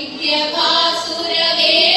നിത്യഭാസുരവേദചാരുത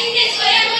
ನಿಮಗೆ ಸ್ವಯಂ